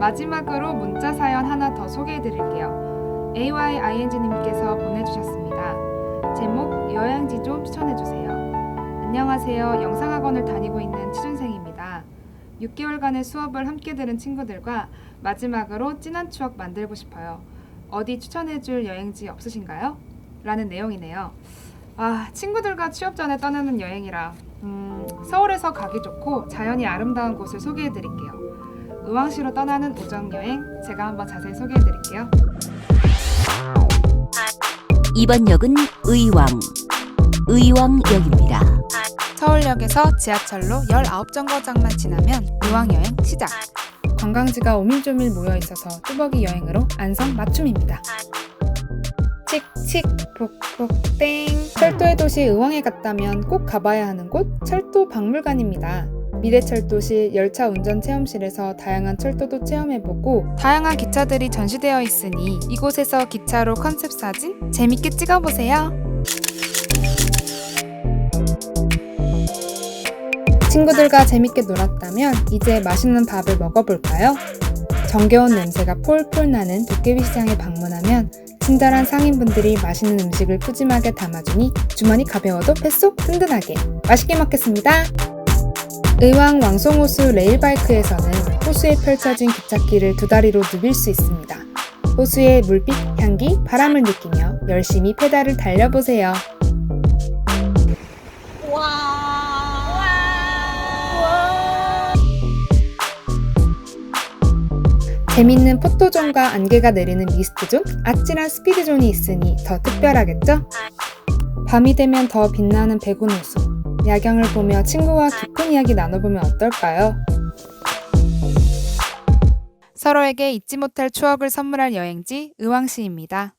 마지막으로 문자 사연 하나 더 소개해 드릴게요. AYING님께서 보내주셨습니다. 제목 여행지 좀 추천해 주세요. 안녕하세요. 영상학원을 다니고 있는 취준생입니다. 6개월간의 수업을 함께 들은 친구들과 마지막으로 진한 추억 만들고 싶어요. 어디 추천해 줄 여행지 없으신가요? 라는 내용이네요. 아, 친구들과 취업 전에 떠나는 여행이라 음, 서울에서 가기 좋고 자연이 아름다운 곳을 소개해 드릴게요. 의왕시로 떠나는 우정 여행 제가 한번 자세히 소개해 드릴게요. 이번 역은 의왕, 의왕역입니다. 서울역에서 지하철로 19정거장만 지나면 의왕여행 시작! 관광지가 오밀조밀 모여 있어서 뚜벅이 여행으로 안성 맞춤입니다. 칙칙 폭폭 땡 철도의 도시 의왕에 갔다면 꼭 가봐야 하는 곳 철도 박물관입니다. 미래철도시 열차 운전 체험실에서 다양한 철도도 체험해보고 다양한 기차들이 전시되어 있으니 이곳에서 기차로 컨셉 사진 재밌게 찍어보세요. 친구들과 재밌게 놀았다면 이제 맛있는 밥을 먹어볼까요? 정겨운 냄새가 폴폴 나는 도깨비 시장에 방문하면 친절한 상인분들이 맛있는 음식을 푸짐하게 담아주니 주머니 가벼워도 뱃속 든든하게 맛있게 먹겠습니다. 의왕 왕송호수 레일바이크에서는 호수에 펼쳐진 기찻길을 두 다리로 누빌 수 있습니다. 호수의 물빛, 향기, 바람을 느끼며 열심히 페달을 달려보세요. 재밌는 포토존과 안개가 내리는 미스트존, 아찔한 스피드존이 있으니 더 특별하겠죠? 밤이 되면 더 빛나는 백운 호수. 야경을 보며 친구와 깊은 이야기 나눠보면 어떨까요? 서로에게 잊지 못할 추억을 선물할 여행지 의왕시입니다.